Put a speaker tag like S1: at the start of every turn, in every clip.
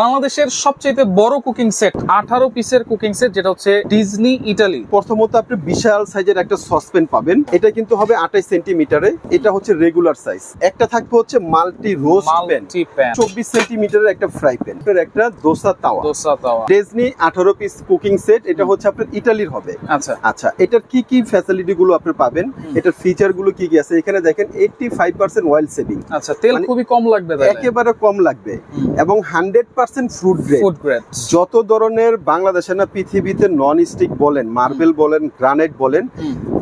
S1: বাংলাদেশের সবচেয়ে বড় কুকিং সেট আঠারো পিসের কুকিং সেট যেটা হচ্ছে ডিজনি ইটালি
S2: প্রথমত আপনি বিশাল সাইজের একটা সসপেন পাবেন। এটা কিন্তু হবে আঠাশ সেন্টিমিটারে। এটা হচ্ছে রেগুলার সাইজ একটা থাকবে হচ্ছে মাল্টি রোজ প্যান চব্বিশ সেন্টিমিটারের একটা ফ্রাই প্যান একটা দোসা তাওয়া।
S1: দোসা তাওয়া।
S2: ডিজনি আঠারো পিস কুকিং সেট এটা হচ্ছে আপনার ইটালির হবে।
S1: আচ্ছা।
S2: আচ্ছা এটার কি কি ফ্যাসিলিটি গুলো আপনি পাবেন? এটার ফিচারগুলো কি কি আছে? এখানে দেখেন eighty five percent oil saving
S1: আচ্ছা তেল
S2: মানে
S1: খুবই কম লাগবে
S2: একেবারে কম লাগবে। এবং hundred percent fruit grade
S1: food grade
S2: যত ধরনের বাংলাদেশে না পৃথিবীতে নন স্টিক বলেন মার্বেল বলেন গ্রানাইট বলেন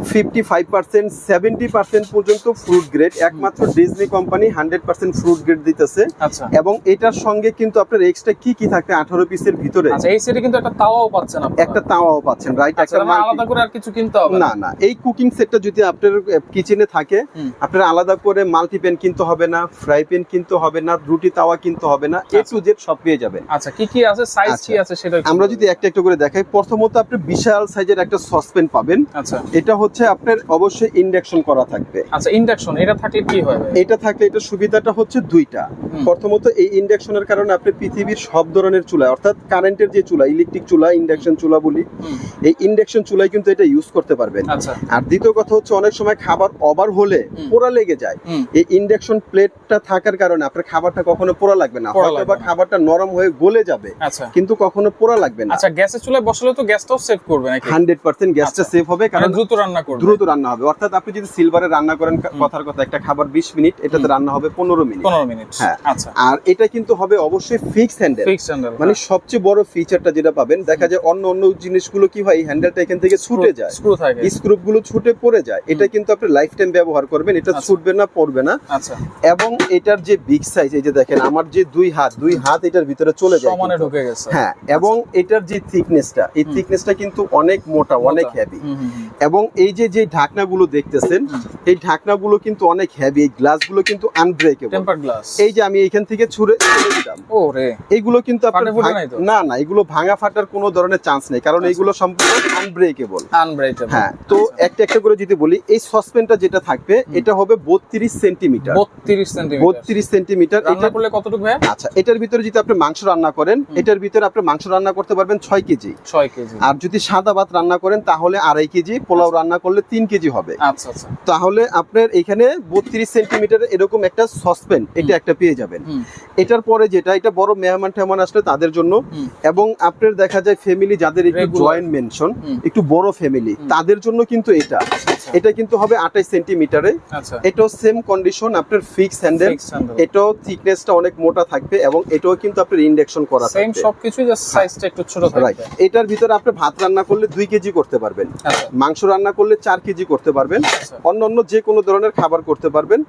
S2: fifty five percent seventy percent পর্যন্ত ফ্রুট গ্রেড একমাত্র Disney company hundred percent fruit grade দিতেছে।
S1: আচ্ছা।
S2: এবং এটার সঙ্গে কিন্তু আপনার এক্সট্রা কি কি থাকবে আঠারো পিসের ভিতরে?
S1: আচ্ছা এই সেটে কিন্তু একটা তাওয়াও পাচ্ছেন
S2: একটা তাওয়াও পাচ্ছেন রাইট
S1: আচ্ছা,
S2: একটা
S1: মানে আলাদা করে আর কিছু কিনতে হবে
S2: না? না এই কুকিং সেটটা যদি আপনার কিচেনে থাকে আপনার আলাদা করে মাল্টি প্যান কিনতে হবে না ফ্রাই প্যান কিনতে হবে না রুটি তাওয়া কিনতে হবে না এ টু জেড সব পেয়ে যাবেন।
S1: আচ্ছা কি কি আছে সাইজ কি। আছে সেটা
S2: আমরা যদি একটা একটা করে দেখাই প্রথমত আপনি বিশাল সাইজের একটা সসপেন পাবেন।
S1: আচ্ছা।
S2: এটা হচ্ছে আপনার অবশ্যই ইন্ডাকশন করা থাকবে।
S1: আচ্ছা ইন্ডাকশন এটা থাকলে কি হয়
S2: এটা থাকলে এটা সুবিধাটা হচ্ছে দুইটা। প্রথমত এই ইন্ডাকশনের কারণে আপনি পৃথিবীর সব ধরনের চুলা অর্থাৎ কারেন্টের যে চুলা ইলেকট্রিক চুলা ইন্ডাকশন চুলা বলি এই ইন্ডাকশন চুলায় কিন্তু এটা ইউজ করতে পারবেন।
S1: আচ্ছা।
S2: আর দ্বিতীয় কথা হচ্ছে অনেক সময় খাবার ওভার হলে পোড়া লেগে যায়। এই ইন্ডাকশন প্লেটটা থাকার কারণে আপনার খাবারটা কখনো পোড়া লাগবে না। হয়তো বা খাবারটা নরম হয়ে গলে যাবে
S1: আচ্ছা।
S2: কিন্তু কখনো পোড়া লাগবে না।
S1: আচ্ছা গ্যাসের চুলায় বসালে তো গ্যাসটাও সেভ করবে নাকি?
S2: হান্ড্রেড পার্সেন্ট গ্যাসটা
S1: আচ্ছা।
S2: সেভ হবে
S1: মানে
S2: কারণ
S1: দ্রুত রান্না করবে।
S2: দ্রুত রান্না হবে। অর্থাৎ আপনি যদি সিলভারে রান্না করেন কথার কথা একটা খাবার বিশ মিনিট এটাতে রান্না হবে পনেরো মিনিট।
S1: পনেরো মিনিট।
S2: হ্যাঁ।
S1: আচ্ছা।
S2: আর এটা কিন্তু হবে অবশ্যই ফিক্স হ্যান্ডেল
S1: ফিক্স হ্যান্ডেল
S2: মানে সবচেয়ে বড় ফিচারটা যেটা পাবেন দেখা যায় অন্য অন্য জিনিসগুলো কি হয় হ্যান্ডেলটা এখান থেকে ছুটে যায়।
S1: স্ক্রু থাকে।
S2: স্ক্রুপগুলো ছুটে পড়ে যায়। এটা কিন্তু আপনি লাইফ টাইম ব্যবহার করবেন। এটা
S1: আচ্ছা।
S2: ছুটবে না পড়বে না।
S1: আচ্ছা।
S2: এবং এটার যে বিগ সাইজ এই যে দেখেন আমার যে দুই হাত দুই হাত এটার ভিতরে চলে যায়
S1: সমানে ঢুকে গেছে।
S2: হ্যাঁ এবং এটার যে থিকনেসটা এই থিকনেসটা কিন্তু অনেক মোটা অনেক হেভি। এবং এই যে যে ঢাকনাগুলো দেখতেছেন। এই ঢাকনাগুলো কিন্তু অনেক হেভি এই গ্লাসগুলো কিন্তু আনব্রেকেবল
S1: টেম্পার গ্লাস
S2: এই যে আমি এখান থেকে ছুঁড়ে দিলাম।
S1: ও রে।
S2: এইগুলো কিন্তু আপনার? না না এগুলো ভাঙা ফাটার কোনো ধরনের চান্স নেই কারণ
S1: আচ্ছা।
S2: এইগুলো সম্পূর্ণ আনব্রেকেবল
S1: আনব্রেকেবল
S2: হ্যাঁ তো একটা একটা করে যদি বলি এই সসপেনটা যেটা থাকবে এটা হবে বত্রিশ সেন্টিমিটার
S1: 32 সেন্টিমিটার
S2: বত্রিশ সেন্টিমিটার এটা
S1: করলে কতটুকু ভাই?
S2: আচ্ছা এটার ভিতরে যদি আপনি মাংস রান্না করেন এটার ভিতরে আপনি মাংস রান্না করতে পারবেন ছয় কেজি।
S1: 6 কেজি।
S2: আর যদি সাদা ভাত রান্না করেন তাহলে আড়াই কেজি পোলাও রান্না করলে তিন কেজি হবে।
S1: আচ্ছা আচ্ছা।
S2: তাহলে আপনার এখানে বত্রিশ সেন্টিমিটার এরকম একটা সসপেন এটা একটা পেয়ে যাবেন। এটার পরে যেটা এটা বড় মেহমান টেহমান আসলে তাদের জন্য এবং আপনার দেখা যায় ফ্যামিলি যাদের একটু. জয়েন্ট মেনশন একটু বড় ফ্যামিলি তাদের জন্য কিন্তু এটা। এটা কিন্তু হবে আঠাশ সেন্টিমিটারে।
S1: আচ্ছা।
S2: এটাও সেম কন্ডিশন আপনার ফিক্স হ্যান্ডেল। এটাও থিকনেসটা অনেক মোটা থাকবে এবং এটাও কিন্তু আপনার ইন্ডাকশন করা
S1: সেম সবকিছু জাস্ট সাইজটা একটু ছোট থাকবে।
S2: এটার ভিতরে আপনি ভাত রান্না করলে দুই কেজি করতে পারবেন।
S1: আচ্ছা।
S2: মাংস রান্না করলে চার কেজি করতে পারবেন।
S1: আচ্ছা।
S2: অন্য অন্য যে কোনো ধরনের খাবার করতে পারবেন।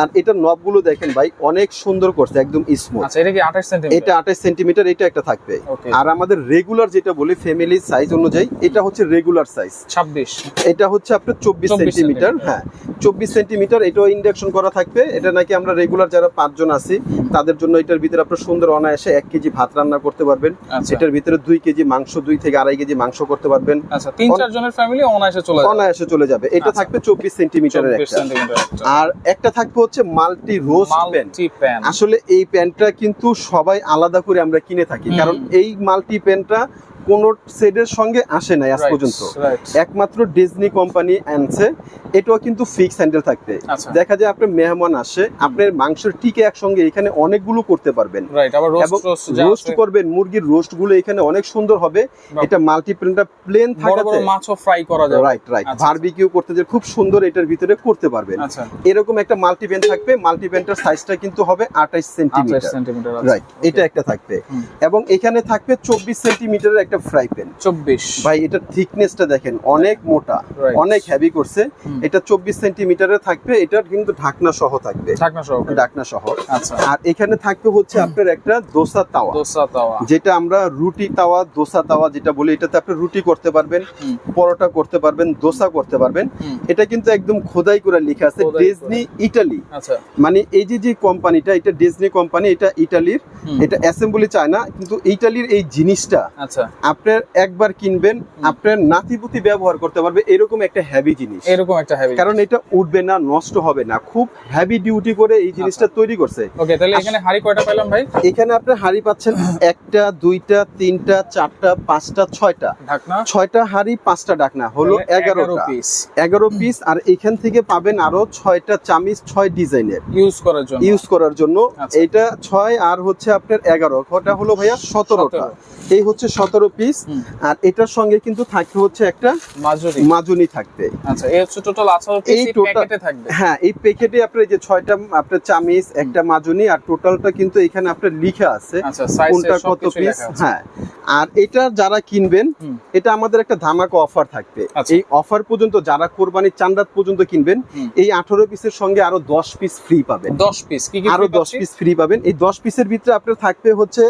S2: আর এটার নবগুলো দেখেন ভাই অনেক সুন্দর করছে একদম স্মুথ
S1: আচ্ছা এটা কি 28 সেন্টিমিটার?
S2: এটা আঠাশ সেন্টিমিটার এটা একটা থাকবে। আর আমাদের রেগুলার যেটা বলি ফ্যামিলি সাইজ অনুযায়ী এটা হচ্ছে রেগুলার সাইজ
S1: 26
S2: এটা হচ্ছে আপনার চব্বিশ সেন্টিমিটার। হ্যাঁ। চব্বিশ সেন্টিমিটার এটাও ইন্ডাকশন করা থাকবে। এটা নাকি আমরা রেগুলার যারা পাঁচজন আছি তাদের জন্য এটার ভিতরে আপনার সুন্দর অনায়াসে এক কেজি ভাত রান্না করতে পারবেন।
S1: আচ্ছা।
S2: এটার ভিতরে দুই কেজি মাংস দুই থেকে আড়াই কেজি মাংস করতে পারবেন।
S1: আচ্ছা তিন চার জনের ফ্যামিলি অনায়াসে চলে যাবে।
S2: অনায়াসে চলে যাবে। এটা
S1: আচ্ছা।
S2: থাকবে চব্বিশ সেন্টিমিটারের
S1: 24
S2: একটা। আর একটা থাকবে হচ্ছে মাল্টি রোজ প্যান। আসলে এই প্যান্টটা কিন্তু সবাই আলাদা করে আমরা কিনে থাকি। কারণ এই মাল্টি প্যান্টটা কোন সেটের সঙ্গে আসে নাই আজ পর্যন্ত। একমাত্র ডিজনি কোম্পানি আনছে এটাও কিন্তু ফিক্স হ্যান্ডেল থাকবে।
S1: আচ্ছা।
S2: দেখা যায় আপনার মেহমান আসে আপনার মাংসের টিকে একসঙ্গে এখানে অনেকগুলো করতে পারবেন। এবং
S1: রোস্ট
S2: করবেন মুরগির রোস্টগুলো এখানে অনেক সুন্দর হবে। এটা মাল্টি প্যানটা প্লেন থাকাতে
S1: মাছও ফ্রাই করা যাবে।
S2: রাইট রাইট বারবিকিউ করতে যে খুব সুন্দর এটার ভিতরে করতে পারবেন।
S1: আচ্ছা।
S2: এরকম একটা মাল্টি প্যান থাকবে মাল্টি প্যানটার সাইজটা কিন্তু হবে আঠাশ
S1: 28
S2: সেন্টিমিটার রাইট এটা একটা থাকবে। এবং এখানে থাকবে চব্বিশ সেন্টিমিটারের একটা ফ্রাই প্যান
S1: 24
S2: ভাই এটার থিকনেসটা দেখেন অনেক মোটা অনেক হেভি করছে। এটা চব্বিশ সেন্টিমিটারের থাকবে এটার কিন্তু ঢাকনা সহ থাকবে।
S1: ঢাকনা সহ
S2: ঢাকনা সহ।
S1: আচ্ছা।
S2: আর এখানে থাকবে হচ্ছে আপনার একটা দোসা তাওয়া।
S1: দোসা তাওয়া।
S2: যেটা আমরা রুটি তাওয়া দোসা তাওয়া যেটা বলি এটাতে আপনি রুটি করতে পারবেন পরোটা করতে পারবেন দোসা করতে পারবেন। এটা কিন্তু একদম খোদাই করে লেখা আছে ডিজনি ইটালি
S1: আচ্ছা।
S2: মানে এই যে যে কোম্পানিটা এটা ডিজনি কোম্পানি এটা ইটালির এটা অ্যাসেম্বলি চায় না কিন্তু ইটালির এই জিনিসটা
S1: আচ্ছা।
S2: আপনার একবার কিনবেন আপনার নাতিপুতি ব্যবহার করতে পারবে এরকম একটা হেভি জিনিস।
S1: এরকম একটা হেভি
S2: কারণ এটা উঠবে না নষ্ট হবে না। খুব হেভি ডিউটি করে এই জিনিসটা তৈরি করছে।
S1: ওকে তাহলে এখানে হাড়ি কয়টা পেলাম ভাই?
S2: এখানে আপনার হাড়ি পাচ্ছেন একটা দুইটা তিনটা চারটা পাঁচটা ছয়টা।
S1: ঢাকনা?
S2: ছয়টা হাড়ি পাঁচটা ডাকনা হলো এগারোটা।
S1: পিস
S2: এগারো পিস আর এখান থেকে পাবেন আরও ছয়টা চামিচ ছয় ডিজাইনের।
S1: ইউজ করার জন্য।
S2: ইউজ করার জন্য।
S1: আচ্ছা।
S2: এটা ছয় আর হচ্ছে আপনার এগারো। ওটা হলো ভাইয়া? সতেরোটা। এই হচ্ছে সতেরো পিস আর এটার সঙ্গে কিন্তু থাকবে হচ্ছে একটা
S1: মাজুরি
S2: মাজুনি থাকবে।
S1: আচ্ছা এই হচ্ছে টোটাল আঠারো পিস
S2: এই
S1: এই প্যাকেটে থাকবে?
S2: হ্যাঁ এই প্যাকেটে আপনার যে ছয়টা আপনার চামিচ একটা মাজুনি আর টোটালটা কিন্তু এখানে আপনার লিখা আছে।
S1: আচ্ছা
S2: কোনটা কত পিস হ্যাঁ আর এটা যারা কিনবেন এটা আমাদের একটা ধামাকা অফার থাকবে।
S1: আচ্ছা।
S2: এই অফার পর্যন্ত যারা কোরবানির চান্দাত পর্যন্ত কিনবেন এই আঠারো পিসের সঙ্গে আরও দশ পিস ফ্রি পাবেন।
S1: 10 পিস কি আরও
S2: দশ পিস ফ্রি পাবেন। এই দশ পিসের ভিতরে আপনার থাকবে হচ্ছে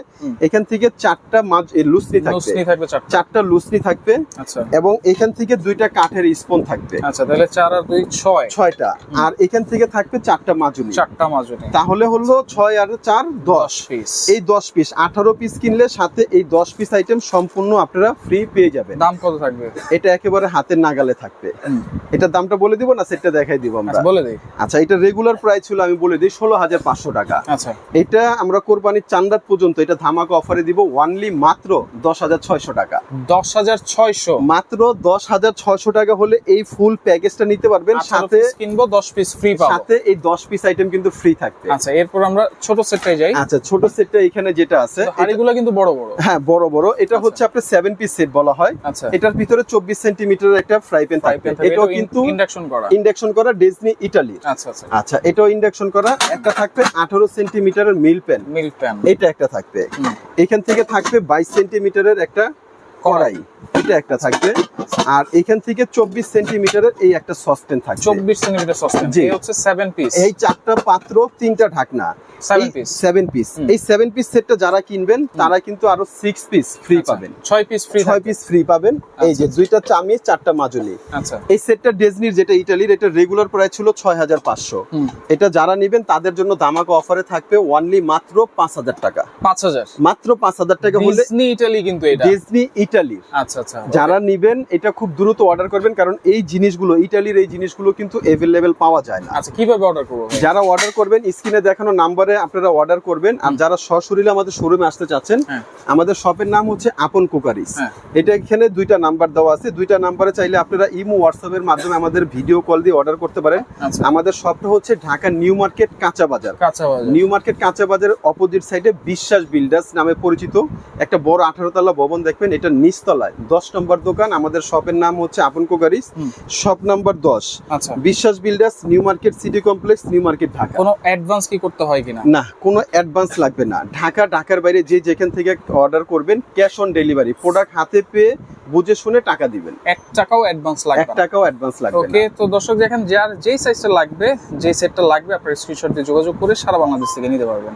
S2: এখান থেকে চারটা মাছ লুসনি থাকবে।
S1: লুসনি থাকবে চারটা?
S2: চারটা লুসনি থাকবে।
S1: আচ্ছা।
S2: এবং এখান থেকে দুইটা কাঠের স্পুন থাকবে।
S1: আচ্ছা তাহলে চার আর দুই ছয়।
S2: ছয়টা। আর এখান থেকে থাকবে চারটা মাজুনি
S1: চারটা মাজুরি
S2: তাহলে হলো ছয় আর চার দশ।
S1: পিস
S2: এই দশ পিস আঠারো পিস কিনলে সাথে এই দশ পিস আইটেম সম্পূর্ণ আপনারা ফ্রি পেয়ে যাবেন।
S1: দাম কত থাকবে?
S2: এটা একেবারে হাতের নাগালে থাকবে। এটার দামটা বলে দিব না সেটা দেখাই দিব আমরা?
S1: আচ্ছা বলে দিই।
S2: আচ্ছা এটা রেগুলার প্রাইস ছিল আমি বলে দিই ষোলো হাজার পাঁচশো টাকা।
S1: আচ্ছা।
S2: এটা আমরা কোরবানির চান্দাত পর্যন্ত এটা ধামাকা অফারে দিব ওয়ানলি মাত্র দশ হাজার ছয়শো টাকা।
S1: দশ হাজার ছয়শো।
S2: মাত্র দশ হাজার ছয়শো টাকা হলে এই ফুল প্যাকেজটা নিতে পারবেন।
S1: সাথে কিনবো দশ পিস ফ্রি পাবো।
S2: সাথে এই দশ পিস আইটেম কিন্তু ফ্রি থাকবে।
S1: আচ্ছা এরপর আমরা ছোট সেটটাই যাই।
S2: আচ্ছা ছোট সেটটা এখানে যেটা আছে
S1: হাড়িগুলো কিন্তু বড় বড়।
S2: হ্যাঁ বড় বড়। এটা হচ্ছে আপনার সেভেন পিস সেট বলা হয়।
S1: আচ্ছা।
S2: এটার ভিতরে চব্বিশ সেন্টিমিটারের একটা ফ্রাই প্যান থাকবে। এটাও কিন্তু
S1: ইন্ডাকশন করা।
S2: ইন্ডাকশন করা ডিজনি ইটালির
S1: আচ্ছা আচ্ছা।
S2: আচ্ছা এটাও ইন্ডাকশন করা। একটা থাকবে আঠারো সেন্টিমিটারের মিল প্যান
S1: মিল্ক প্যান
S2: এটা একটা থাকবে। এখান থেকে থাকবে বাইশ সেন্টিমিটারের একটা কড়াই এটা একটা থাকবে। আর এখান থেকে চব্বিশ সেন্টিমিটারের এই একটা সসপ্যান থাকবে।
S1: চব্বিশ সেন্টিমিটার সসপ্যান।
S2: জি।
S1: এই হচ্ছে সেভেন পিস
S2: এই চারটা পাত্র তিনটা ঢাকনা।
S1: সেভেন পিস
S2: এই সেভেন পিস সেটটা যারা কিনবেন তারা কিন্তু আরও সিক্স পিস ফ্রি পাবেন।
S1: ছয় পিস ফ্রি
S2: ছয় পিস ফ্রি পাবেন। এই যে দুইটা চামিচ চারটা মাজুলি।
S1: আচ্ছা।
S2: এই সেটটা ডেজনির যেটা ইটালির এটা রেগুলার প্রাইস ছিল ছয় হাজার পাঁচশো। এটা যারা নেবেন তাদের জন্য দামাকা অফারে থাকবে ওয়ানলি মাত্র পাঁচ হাজার টাকা।
S1: পাঁচ হাজার।
S2: মাত্র পাঁচ হাজার টাকা হলে
S1: ডিজনি ইটালি কিন্তু এটা।
S2: ডিজনি ইটালির।
S1: আচ্ছা আচ্ছা
S2: যারা নিবেন এটা খুব দ্রুত অর্ডার করবেন কারণ এই জিনিসগুলো ইটালির এই জিনিসগুলো কিন্তু এভেলেবেল পাওয়া যায় না।
S1: আচ্ছা কীভাবে অর্ডার করব
S2: যারা অর্ডার করবেন স্ক্রিনে দেখানো নাম্বারে আপনারা অর্ডার করবেন। আর যারা সশরীরে আমাদের শোরুমে আসতে চাচ্ছেন
S1: হ্যাঁ।
S2: আমাদের শপের নাম হচ্ছে আপন কুকারিস।
S1: হ্যাঁ।
S2: এটা এখানে দুইটা নাম্বার দেওয়া আছে। দুইটা নাম্বারে চাইলে আপনারা ইমো হোয়াটসঅ্যাপের মাধ্যমে আমাদের ভিডিও কল দিয়ে অর্ডার করতে পারেন।
S1: আচ্ছা।
S2: আমাদের শপটা হচ্ছে ঢাকা নিউ মার্কেট কাঁচা বাজার।
S1: কাঁচা বাজার।
S2: নিউ মার্কেট কাঁচা বাজারের অপোজিট সাইডে বিশ্বাস বিল্ডার্স নামে পরিচিত। একটা বড় আঠারো তলা ভবন দেখবেন এটা নিচতলায় দশ নম্বর দোকান আমাদের শপের নাম হচ্ছে আপন কুকারিস। শপ নাম্বার দশ।
S1: আচ্ছা।
S2: Biswas Builders New Market City Complex New Market Dhaka.
S1: কোনো অ্যাডভান্স কি করতে হয় কিনা?
S2: না কোনো অ্যাডভান্স লাগবে না। ঢাকা ঢাকার বাইরে যে যেখান থেকে অর্ডার করবেন ক্যাশ অন ডেলিভারি প্রোডাক্ট হাতে পেয়ে বুঝে শুনে টাকা দিবেন।
S1: এক টাকাও অ্যাডভান্স
S2: এক
S1: লাগবে না।
S2: টাকাও অ্যাডভান্স লাগবে
S1: ওকে তো দর্শক দেখেন যার যেই সাইজটা লাগবে যেই সেটটা লাগবে আপনার স্ক্রিনশট দিয়ে যোগাযোগ করে সারা বাংলাদেশ থেকে নিতে পারবেন।